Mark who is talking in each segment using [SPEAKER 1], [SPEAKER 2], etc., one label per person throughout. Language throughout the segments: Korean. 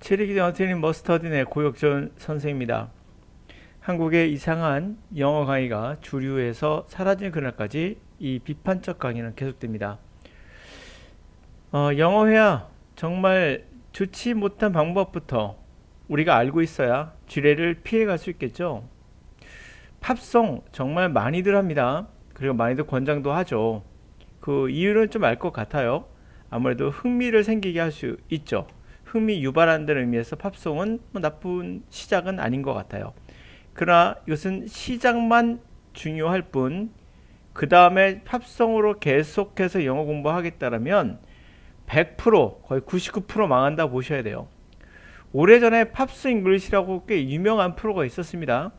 [SPEAKER 1] 체리기 어트님 머스터딘의 고혁전 선생입니다. 한국의 이상한 영어 강의가 주류에서 사라진 그날까지 이 비판적 강의는 계속됩니다. 어, 영어 회화 정말 좋지 못한 방법부터 우리가 알고 있어야 지뢰를 피해갈 수 있겠죠. 팝송 정말 많이들 합니다. 그리고 많이들 권장도 하죠. 그 이유는 좀 알 것 같아요. 아무래도 흥미를 생기게 할 수 있죠. 흥미 유발한다는 의미에서 팝송은 뭐 나쁜 시작은 아닌 것 같아요. 그러나 이것은 시작만 중요할 뿐, 그 다음에 팝송으로 계속해서 영어 공부하겠다라면 100% 거의 99% 망한다 보셔야 돼요. 오래전에 팝스 잉글리시라고 꽤 유명한 프로가 있었습니다.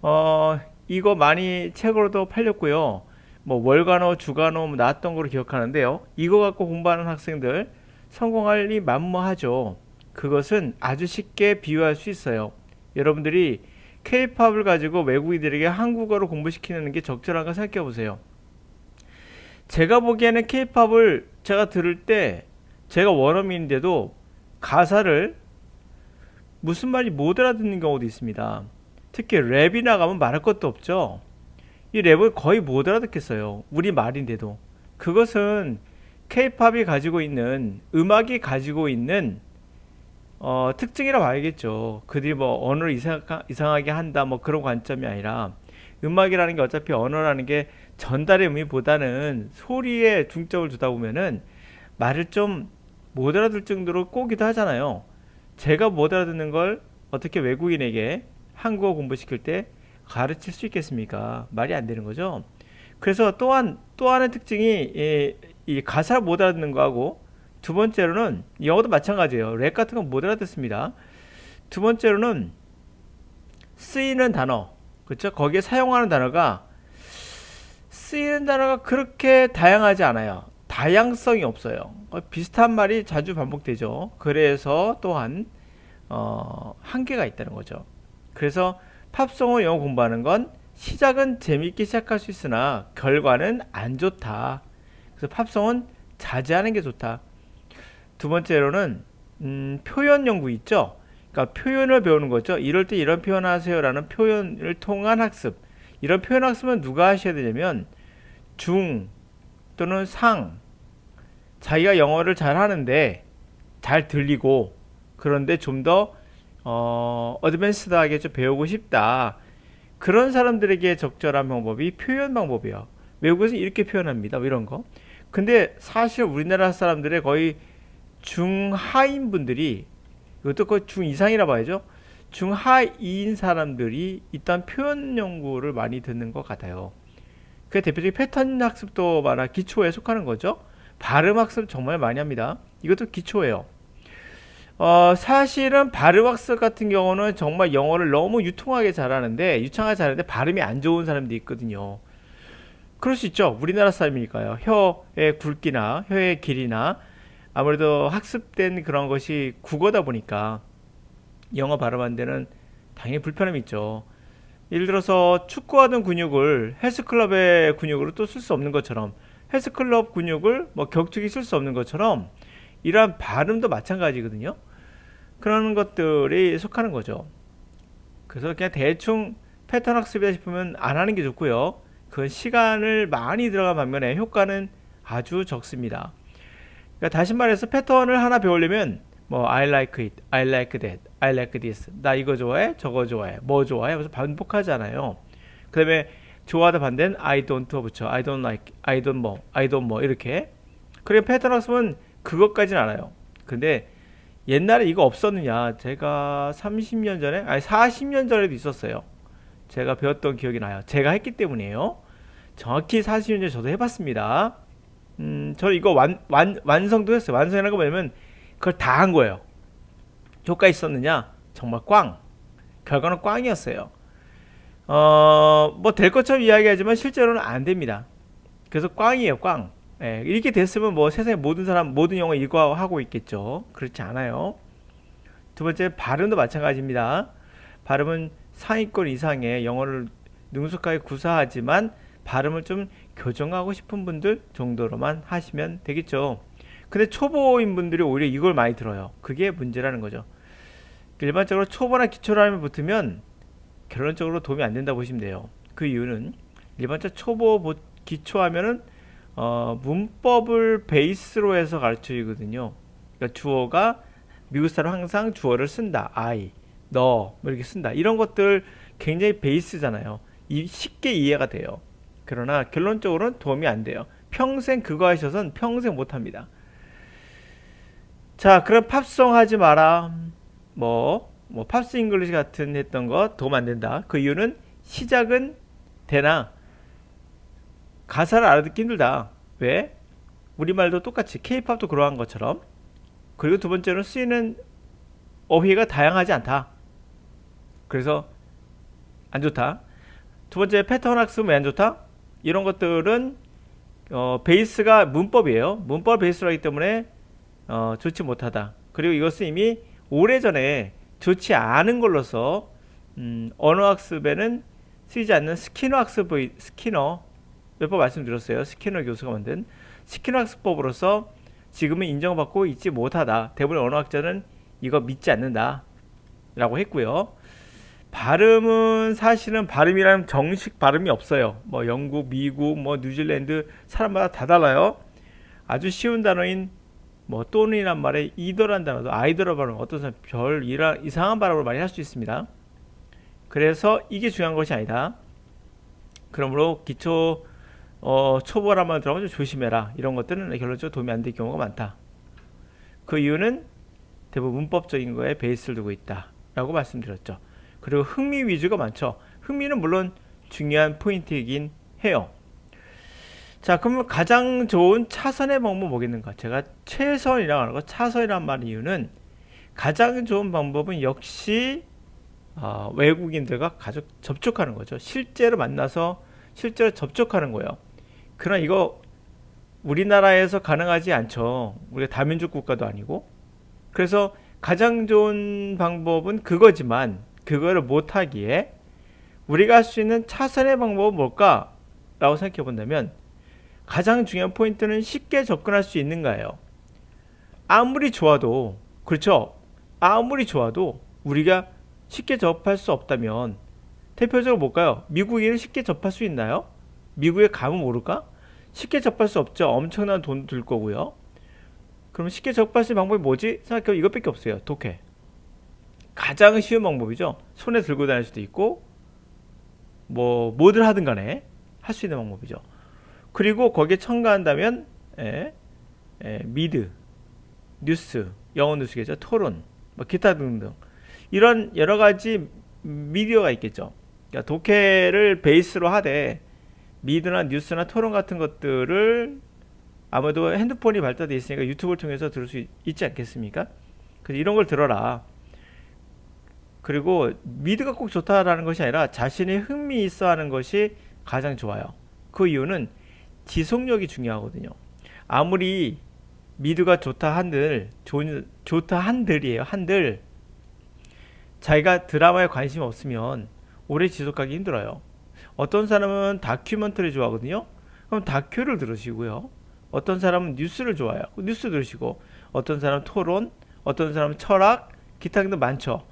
[SPEAKER 1] 어, 이거 많이 책으로도 팔렸고요. 뭐 월간어, 주간어 뭐 나왔던 걸로 기억하는데요. 이거 갖고 공부하는 학생들 성공할리 만무하죠. 그것은 아주 쉽게 비유할 수 있어요. 여러분들이 K-팝을 가지고 외국인들에게 한국어로 공부시키는 게 적절한가 생각해 보세요. 제가 보기에는 K-팝을 제가 들을 때 제가 원어민인데도 가사를 무슨 말이 못 알아듣는 경우도 있습니다. 특히 랩이 나가면 말할 것도 없죠. 이 랩을 거의 못 알아듣겠어요. 우리 말인데도. 그것은 K-팝이 가지고 있는 음악이 가지고 있는 어, 특징이라 봐야겠죠. 그들이 뭐 언어를 이상, 이상 하게 한다 뭐 그런 관점이 아니라 음악이라는 게 어차피 언어라는 게 전달의 의미보다는 소리에 중점을 두다 보면은 말을 좀 못 알아들 정도로 꼬기도 하잖아요. 제가 못 알아듣는 걸 어떻게 외국인에게 한국어 공부시킬 때 가르칠 수 있겠습니까? 말이 안 되는 거죠. 그래서 또한 또 하나의 특징이 이, 이 가사를 못 알아듣는 거하고 두 번째로는 영어도 마찬가지예요. 랩 같은 건 못 알아듣습니다. 두 번째로는 쓰이는 단어, 그렇죠? 거기에 사용하는 단어가 쓰이는 단어가 그렇게 다양하지 않아요. 다양성이 없어요. 비슷한 말이 자주 반복되죠. 그래서 또한 어, 한계가 있다는 거죠. 그래서 팝송을 영어 공부하는 건 시작은 재미있게 시작할 수 있으나 결과는 안 좋다. 그래서 팝송은 자제하는 게 좋다. 두 번째로는 음, 표현 연구 있죠. 그러니까 표현을 배우는 거죠. 이럴 때 이런 표현 하세요라는 표현을 통한 학습. 이런 표현 학습은 누가 하셔야 되냐면 중 또는 상 자기가 영어를 잘 하는데 잘 들리고 그런데 좀더 어, 어드밴스드하게 좀 배우고 싶다. 그런 사람들에게 적절한 방법이 표현 방법이에요. 외국에서 이렇게 표현합니다. 뭐 이런 거. 근데 사실 우리나라 사람들의 거의 중하인 분들이 이것도 거의 중 이상이라 봐야죠. 중하인 사람들이 일단 표현 연구를 많이 듣는 것 같아요. 그 대표적인 패턴 학습도 많아 기초에 속하는 거죠. 발음 학습 정말 많이 합니다. 이것도 기초예요. 어, 사실은 발음 학습 같은 경우는 정말 영어를 너무 유통하게 잘하는데 유창하게 잘하는데 발음이 안 좋은 사람들이 있거든요. 그럴 수 있죠. 우리나라 사람이니까요. 혀의 굵기나 혀의 길이나 아무래도 학습된 그런 것이 국어다 보니까 영어 발음한 데는 당연히 불편함이 있죠. 예를 들어서 축구하던 근육을 헬스클럽의 근육으로 또 쓸 수 없는 것처럼 헬스클럽 근육을 뭐 격투기 쓸 수 없는 것처럼 이러한 발음도 마찬가지거든요. 그런 것들이 속하는 거죠. 그래서 그냥 대충 패턴 학습이다 싶으면 안 하는 게 좋고요. 그 시간을 많이 들어간 반면에 효과는 아주 적습니다. 그러니까 다시 말해서 패턴을 하나 배우려면 뭐 I like it, I like that, I like this. 나 이거 좋아해, 저거 좋아해, 뭐 좋아해. 그래서 반복하잖아요. 그다음에 좋아하다 반대는 I don't 붙여, I don't like, I don't 뭐, I don't 뭐 이렇게. 그래 패턴 학습은 그것까지는 알아요. 근데 옛날에 이거 없었느냐? 제가 30년 전에, 아니 40년 전에도 있었어요. 제가 배웠던 기억이 나요. 제가 했기 때문이에요. 정확히 40년 전에 저도 해봤습니다. 음, 저 이거 완, 완, 완성도 했어요. 완성이라는 거 뭐냐면 그걸 다 한 거예요. 효과 있었느냐? 정말 꽝. 결과는 꽝이었어요. 어, 뭐 될 것처럼 이야기하지만 실제로는 안 됩니다. 그래서 꽝이에요, 꽝. 예, 이렇게 됐으면 뭐 세상에 모든 사람, 모든 영어 이거 하고 있겠죠. 그렇지 않아요. 두 번째, 발음도 마찬가지입니다. 발음은 상위권 이상의 영어를 능숙하게 구사하지만 발음을 좀 교정하고 싶은 분들 정도로만 하시면 되겠죠. 근데 초보인 분들이 오히려 이걸 많이 들어요. 그게 문제라는 거죠. 일반적으로 초보나 기초라면 붙으면 결론적으로 도움이 안 된다고 보시면 돼요. 그 이유는 일반적 초보 보- 기초 하면은 어, 문법을 베이스로 해서 가르쳐주거든요. 그러니까 주어가 미국 사람 항상 주어를 쓴다. I, 너, 뭐 이렇게 쓴다. 이런 것들 굉장히 베이스잖아요. 이 쉽게 이해가 돼요. 그러나 결론적으로는 도움이 안 돼요. 평생 그거 하셔선 평생 못 합니다. 자, 그럼 팝송 하지 마라. 뭐, 뭐 팝스 잉글리시 같은 했던 거 도움 안 된다. 그 이유는 시작은 되나 가사를 알아듣기 힘들다. 왜? 우리말도 똑같이 케이팝도 그러한 것처럼 그리고 두 번째로는 쓰이는 어휘가 다양하지 않다. 그래서 안 좋다. 두 번째 패턴 학습 왜 안 좋다? 이런 것들은 어, 베이스가 문법이에요. 문법 베이스로 하기 때문에 어, 좋지 못하다. 그리고 이것은 이미 오래전에 좋지 않은 걸로서 음, 언어 학습에는 쓰이지 않는 스키너 학습의 스키너 몇 번 말씀드렸어요. 스키너 교수가 만든 스키너 학습법으로서 지금은 인정받고 있지 못하다. 대부분 언어학자는 이거 믿지 않는다. 라고 했고요. 발음은 사실은 발음이라는 정식 발음이 없어요. 뭐 영국, 미국, 뭐 뉴질랜드 사람마다 다 달라요. 아주 쉬운 단어인 뭐 또는이란 말에 이더란 단어도 아이더라 발음 어떤 사람 별 이상한 발음을 많이 할 수 있습니다. 그래서 이게 중요한 것이 아니다. 그러므로 기초 어, 초보란 말 들어가면 좀 조심해라. 이런 것들은 결론적으로 도움이 안 될 경우가 많다. 그 이유는 대부분 문법적인 거에 베이스를 두고 있다. 라고 말씀드렸죠. 그리고 흥미 위주가 많죠. 흥미는 물론 중요한 포인트이긴 해요. 자, 그러면 가장 좋은 차선의 방법은 뭐겠는가? 제가 최선이라고 하는 거, 차선이란 말 이유는 가장 좋은 방법은 역시 어, 외국인들과 가족 접촉하는 거죠. 실제로 만나서 실제로 접촉하는 거예요. 그러나 이거 우리나라에서 가능하지 않죠. 우리가 다민족 국가도 아니고. 그래서 가장 좋은 방법은 그거지만 그거를 못 하기에 우리가 할 수 있는 차선의 방법은 뭘까? 라고 생각해 본다면 가장 중요한 포인트는 쉽게 접근할 수 있는가예요. 아무리 좋아도 그렇죠. 아무리 좋아도 우리가 쉽게 접할 수 없다면 대표적으로 뭘까요? 미국인은 쉽게 접할 수 있나요? 미국에 가면 모를까? 쉽게 접할 수 없죠. 엄청난 돈 들 거고요. 그럼 쉽게 접할 수 있는 방법이 뭐지? 생각해보면 이것밖에 없어요. 독해. 가장 쉬운 방법이죠. 손에 들고 다닐 수도 있고 뭐 뭐든 하든 간에 할 수 있는 방법이죠. 그리고 거기에 첨가한다면 예, 예, 미드, 뉴스, 영어 뉴스겠죠. 토론, 뭐 기타 등등 이런 여러 가지 미디어가 있겠죠. 그러니까 독해를 베이스로 하되 미드나 뉴스나 토론 같은 것들을 아무래도 핸드폰이 발달돼 있으니까 유튜브를 통해서 들을 수 있, 있지 않겠습니까? 그래서 이런 걸 들어라. 그리고 미드가 꼭 좋다라는 것이 아니라 자신이 흥미 있어 하는 것이 가장 좋아요. 그 이유는 지속력이 중요하거든요. 아무리 미드가 좋다 한들, 좋, 좋다 한들이에요. 한들. 자기가 드라마에 관심이 없으면 오래 지속하기 힘들어요. 어떤 사람은 다큐멘터리 좋아하거든요. 그럼 다큐를 들으시고요. 어떤 사람은 뉴스를 좋아해요. 뉴스 들으시고 어떤 사람은 토론, 어떤 사람은 철학, 기타 등등 많죠.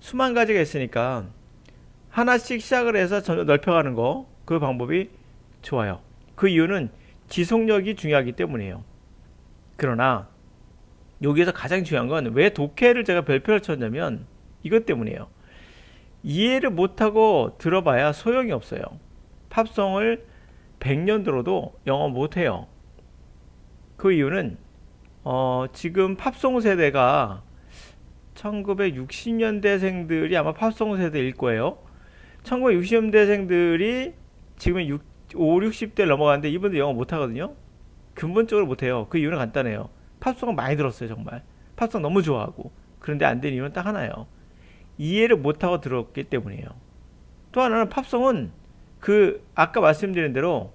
[SPEAKER 1] 수만 가지가 있으니까 하나씩 시작을 해서 점점 넓혀가는 거 그 방법이 좋아요. 그 이유는 지속력이 중요하기 때문이에요. 그러나 여기에서 가장 중요한 건 왜 독해를 제가 별표를 쳤냐면 이것 때문이에요. 이해를 못하고 들어봐야 소용이 없어요. 팝송을 100년 들어도 영어 못해요. 그 이유는 어, 지금 팝송 세대가 1960년대생들이 아마 팝송 세대일 거예요. 1960년대생들이 지금 6, 5, 60대 넘어가는데 이분들 영어 못하거든요. 근본적으로 못해요. 그 이유는 간단해요. 팝송을 많이 들었어요, 정말. 팝송 너무 좋아하고. 그런데 안 된 이유는 딱 하나예요. 이해를 못하고 들었기 때문이에요. 또 하나는 팝송은 그 아까 말씀드린 대로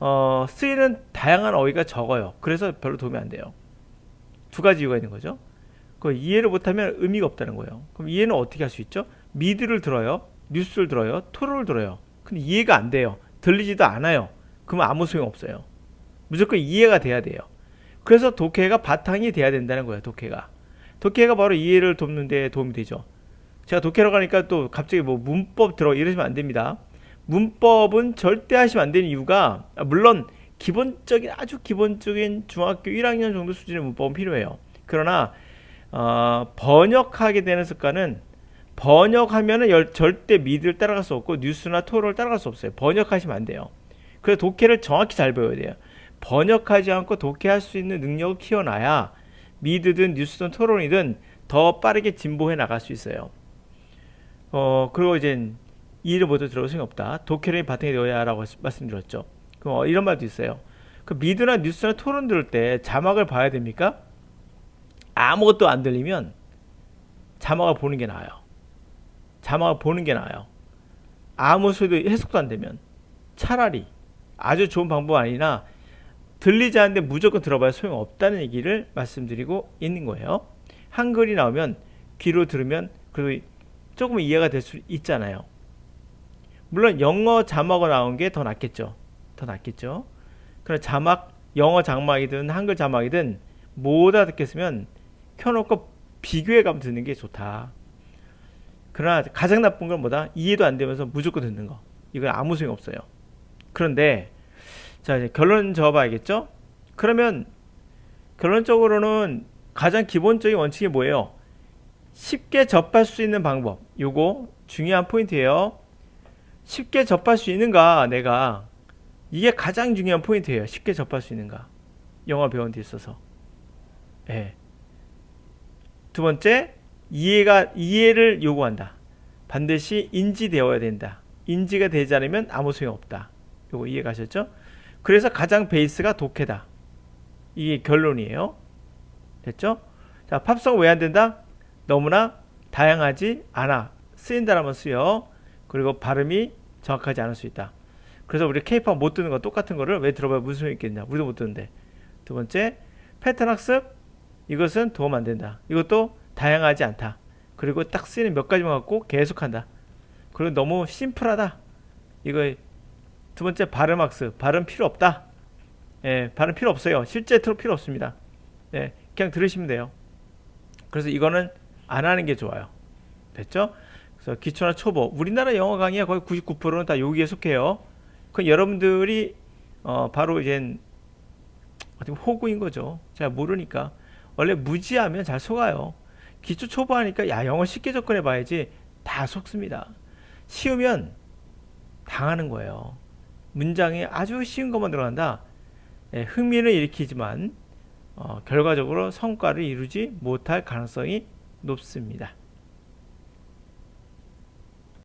[SPEAKER 1] 어, 쓰이는 다양한 어휘가 적어요. 그래서 별로 도움이 안 돼요. 두 가지 이유가 있는 거죠. 그 이해를 못하면 의미가 없다는 거예요. 그럼 이해는 어떻게 할 수 있죠? 미드를 들어요, 뉴스를 들어요, 토론을 들어요. 근데 이해가 안 돼요. 들리지도 않아요. 그러면 아무 소용 없어요. 무조건 이해가 돼야 돼요. 그래서 독해가 바탕이 돼야 된다는 거예요. 독해가. 독해가 바로 이해를 돕는 데 도움이 되죠. 제가 독해로 가니까 또 갑자기 뭐 문법 들어 이러시면 안 됩니다. 문법은 절대 하시면 안 되는 이유가 아, 물론 기본적인 아주 기본적인 중학교 1학년 정도 수준의 문법은 필요해요. 그러나 어, 번역하게 되는 습관은 번역하면은 열- 절대 미드를 따라갈 수 없고 뉴스나 토론을 따라갈 수 없어요. 번역하시면 안 돼요. 그래서 독해를 정확히 잘 배워야 돼요. 번역하지 않고 독해할 수 있는 능력을 키워놔야 미드든 뉴스든 토론이든 더 빠르게 진보해 나갈 수 있어요. 어 그리고 이제 이해를 모두 들어도 소용없다. 독해를 바탕에 넣어야라고 말씀드렸죠. 그럼 어, 이런 말도 있어요. 그 미드나 뉴스나 토론 들을 때 자막을 봐야 됩니까? 아무것도 안 들리면 자막을 보는 게 나아요. 자막을 보는 게 나아요. 아무 소리도 해석도 안 되면 차라리 아주 좋은 방법 아니나 들리지 않는데 무조건 들어봐야 소용없다는 얘기를 말씀드리고 있는 거예요. 한글이 나오면 귀로 들으면 그래도 조금 이해가 될 수 있잖아요. 물론 영어 자막어 나온 게 더 낫겠죠. 더 낫겠죠. 그럼 자막 영어 자막이든 한글 자막이든 못 알아듣겠으면 켜놓고 비교해 가면 듣는 게 좋다. 그러나 가장 나쁜 건 뭐다? 이해도 안 되면서 무조건 듣는 거. 이건 아무 소용 없어요. 그런데 자 이제 결론 적어봐야겠죠? 그러면 결론적으로는 가장 기본적인 원칙이 뭐예요? 쉽게 접할 수 있는 방법. 요거 중요한 포인트예요. 쉽게 접할 수 있는가 내가 이게 가장 중요한 포인트예요. 쉽게 접할 수 있는가. 영어 배우는 데 있어서. 예. 두 번째, 이해가 이해를 요구한다. 반드시 인지되어야 된다. 인지가 되지 않으면 아무 소용 없다. 요거 이해 가셨죠? 그래서 가장 베이스가 독해다. 이게 결론이에요. 됐죠? 자, 팝송 왜 안 된다? 너무나 다양하지 않아. 쓰인다라면 쓰여. 그리고 발음이 정확하지 않을 수 있다. 그래서 우리 케이팝 못 듣는 거 똑같은 거를 왜 들어봐야 무슨 소용 있겠냐. 우리도 못 듣는데. 두 번째, 패턴 학습. 이것은 도움 안 된다. 이것도 다양하지 않다. 그리고 딱 쓰이는 몇 가지만 갖고 계속한다. 그리고 너무 심플하다. 이거 두 번째 발음 학습. 발음 필요 없다. 예, 발음 필요 없어요. 실제 틀 필요 없습니다. 예, 그냥 들으시면 돼요. 그래서 이거는 안 하는 게 좋아요. 됐죠? 그래서 기초나 초보. 우리나라 영어 강의가 거의 99%는 다 여기에 속해요. 그 여러분들이 어, 바로 이제 어떻게 호구인 거죠. 제가 모르니까. 원래 무지하면 잘 속아요. 기초 초보 하니까 야 영어 쉽게 접근해 봐야지 다 속습니다. 쉬우면 당하는 거예요. 문장에 아주 쉬운 것만 들어간다. 예, 흥미는 일으키지만 어, 결과적으로 성과를 이루지 못할 가능성이 높습니다.